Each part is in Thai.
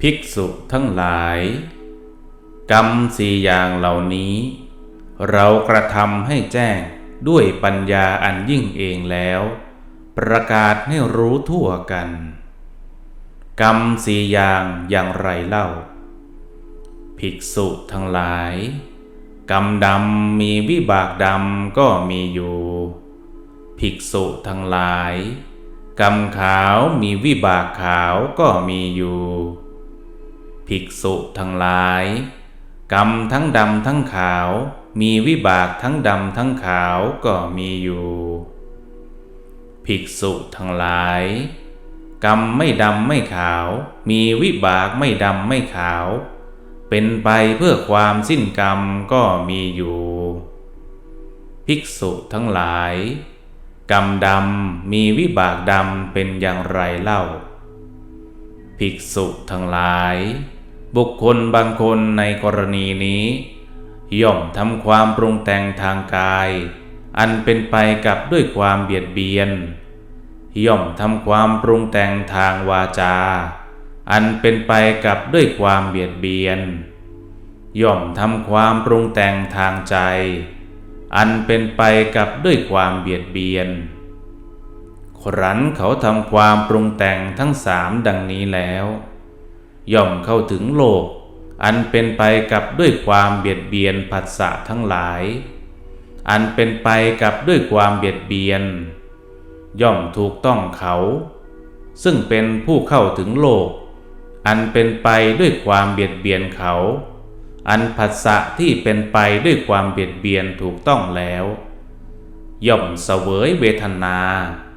ภิกษุทั้งหลาย กรรมสี่อย่างเหล่านี้ เรากระทำให้แจ้งด้วยปัญญาอันยิ่งเองแล้ว ประกาศให้รู้ทั่วกัน กรรมสี่อย่างอย่างไรเล่า ภิกษุทั้งหลาย กรรมดำมีวิบากดำก็มีอยู่ ภิกษุทั้งหลาย กรรมขาวมีวิบากขาวก็มีอยู่ ภิกษุทั้งหลาย กรรมทั้งดำทั้งขาว มีวิบากทั้งดำทั้งขาวก็มีอยู่ ภิกษุทั้งหลาย กรรมไม่ดำไม่ขาว มีวิบากไม่ดำไม่ขาว เป็นไปเพื่อความสิ้นกรรมก็มีอยู่ ภิกษุทั้งหลาย กรรมดำมีวิบากดำเป็นอย่างไรเล่าภิกษุทั้งหลาย บุคคลบางคนในกรณีนี้ ย่อมทำความปรุงแต่งทางกาย อันเป็นไปกับด้วยความเบียดเบียน ย่อมทำความปรุงแต่งทางวาจา อันเป็นไปกับด้วยความเบียดเบียน ย่อมทำความปรุงแต่งทางใจ อันเป็นไปกับด้วยความเบียดเบียน ครั้นเขาทำความปรุงแต่งทั้งสามดังนี้แล้ว ย่อมเข้าถึงโลก อันเป็นไปกับด้วยความเบียดเบียนผัสสะทั้งหลาย อันเป็นไปกับด้วยความเบียดเบียน ย่อมถูกต้องเขา ซึ่งเป็นผู้เข้าถึงโลก อันเป็นไปด้วยความเบียดเบียนเขา อันผัสสะที่เป็นไปด้วยความเบียดเบียนถูกต้องแล้ว ย่อมเสวยเวทนา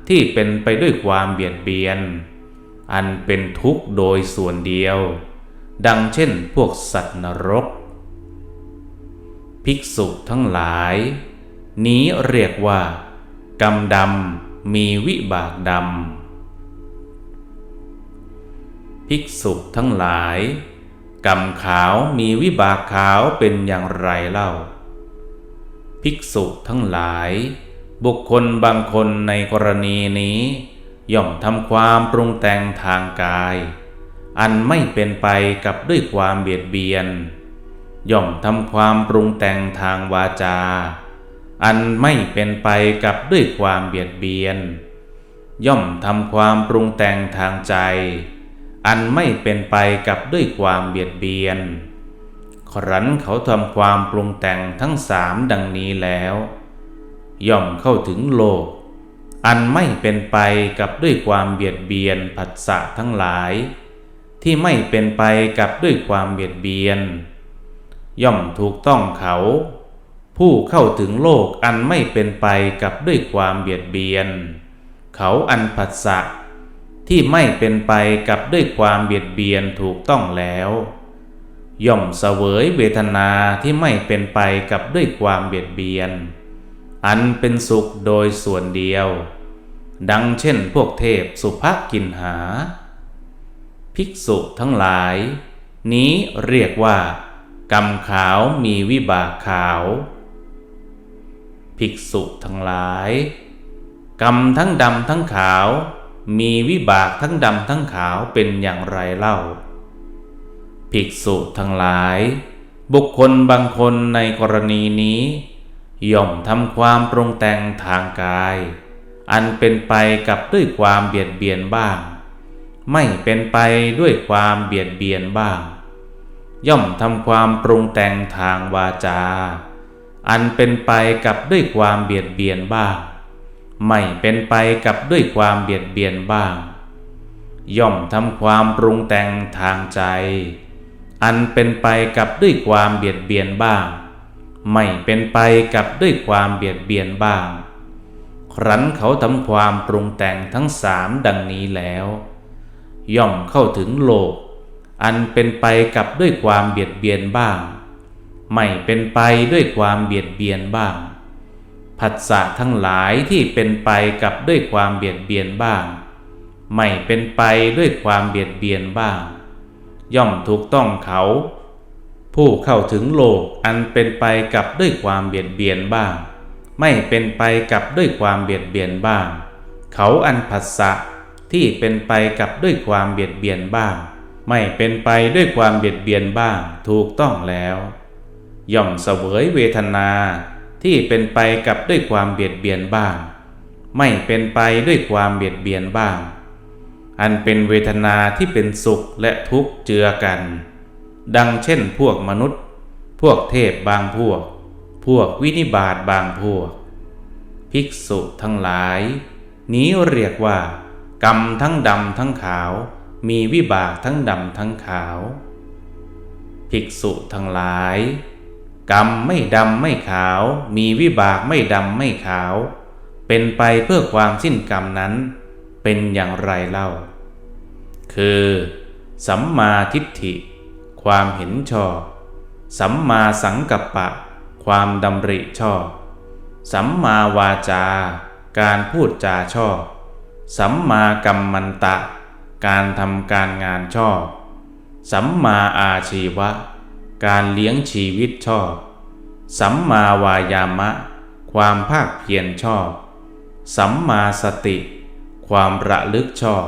ที่เป็นไปด้วยความเบียดเบียน อันเป็นทุกข์โดยส่วนเดียว ดังเช่นพวกสัตว์นรก ภิกษุทั้งหลาย นี้เรียกว่า กรรมดำมีวิบากดำภิกษุทั้งหลาย กรรมขาวมีวิบากขาวเป็นอย่างไรเล่า ภิกษุทั้งหลาย บุคคลบางคนในกรณีนี้ ย่อมทำความปรุงแต่งทางกาย อันไม่เป็นไปกับด้วยความเบียดเบียน ย่อมทำความปรุงแต่งทางวาจา อันไม่เป็นไปกับด้วยความเบียดเบียน ย่อมทำความปรุงแต่งทางใจ อันไม่เป็นไปกับด้วยความเบียดเบียน ครั้นเขาทำความปรุงแต่งทั้งสามดังนี้แล้ว ย่อมเข้าถึงโลก อันไม่เป็นไปกับด้วยความเบียดเบียนผัสสะทั้งหลาย ที่ไม่เป็นไปกับด้วยความเบียดเบียน ย่อมถูกต้องเขา ผู้เข้าถึงโลกอันไม่เป็นไปกับด้วยความเบียดเบียน เขาอันผัสสะที่ไม่เป็นไปกับด้วยความเบียดเบียนถูกต้องแล้ว ย่อมเสวยเวทนาที่ไม่เป็นไปกับด้วยความเบียดเบียน อันเป็นสุขโดยส่วนเดียว ดังเช่นพวกเทพสุภกินหา ภิกษุทั้งหลาย นี้เรียกว่ากรรมขาวมีวิบากขาว ภิกษุทั้งหลาย กรรมทั้งดำทั้งขาว มีวิบากทั้งดำทั้งขาวเป็นอย่างไรเล่า ภิกษุทั้งหลาย บุคคลบางคนในกรณีนี้ ย่อมทำความปรุงแต่งทางกาย อันเป็นไปกับด้วยความเบียดเบียนบ้าง ไม่เป็นไปด้วยความเบียดเบียนบ้าง ย่อมทำความปรุงแต่งทางวาจา อันเป็นไปกับด้วยความเบียดเบียนบ้าง ไม่เป็นไปกับด้วยความเบียดเบียนบ้าง ย่อมทำความปรุงแต่งทางใจ อันเป็นไปกับด้วยความเบียดเบียนบ้าง ไม่เป็นไปกับด้วยความเบียดเบียนบ้าง ครั้นเขาทำความปรุงแต่งทั้งสามดังนี้แล้ว ย่อมเข้าถึงโลก อันเป็นไปกับด้วยความเบียดเบียนบ้าง ไม่เป็นไปด้วยความเบียดเบียนบ้าง ผัสสะทั้งหลายที่เป็นไปกับด้วยความเบียดเบียนบ้าง ไม่เป็นไปด้วยความเบียดเบียนบ้าง ย่อมถูกต้องเขา ผู้เข้าถึงโลกอันเป็นไปกับด้วยความเบียดเบียนบ้าง ไม่เป็นไปกับด้วยความเบียดเบียนบ้าง เขาอันผัสสะที่เป็นไปกับด้วยความเบียดเบียนบ้าง ไม่เป็นไปด้วยความเบียดเบียนบ้างถูกต้องแล้ว ย่อมเสวยเวทนาที่เป็นไปกับด้วยความเบียดเบียนบ้าง ไม่เป็นไปด้วยความเบียดเบียนบ้าง อันเป็นเวทนาที่เป็นสุขและทุกข์เจือกัน ดังเช่นพวกมนุษย์ พวกเทพบางพวก พวกวินิบาตบางพวก ภิกษุทั้งหลาย นี้เรียกว่า กรรมทั้งดำทั้งขาว มีวิบากทั้งดำทั้งขาว ภิกษุทั้งหลาย กรรมไม่ดำไม่ขาว มีวิบากไม่ดำไม่ขาว เป็นไปเพื่อความสิ้นกรรมนั้น เป็นอย่างไรเล่า คือ สัมมาทิฏฐิ ความเห็นชอบสัมมาสังกัปปะ ความดำริชอบ สัมมาวาจา การพูดจาชอบ สัมมากัมมันตะ การทำการงานชอบ สัมมาอาชีวะ การเลี้ยงชีวิตชอบ สัมมาวายามะ ความภาคเพียรชอบ สัมมาสติ ความระลึกชอบ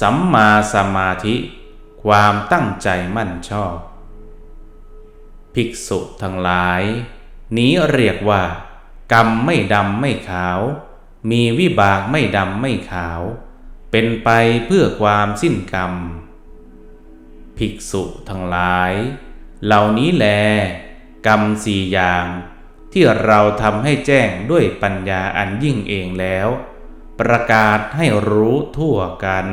สัมมาสมาธิ ความตั้งใจมั่นชอบ ภิกษุทั้งหลาย นี้เรียกว่า กรรมไม่ดำไม่ขาว มีวิบากไม่ดำไม่ขาว เป็นไปเพื่อความสิ้นกรรม ภิกษุทั้งหลาย เหล่านี้แล กรรมสี่อย่างที่เราทำให้แจ้งด้วยปัญญาอันยิ่งเองแล้ว ประกาศให้รู้ทั่วกัน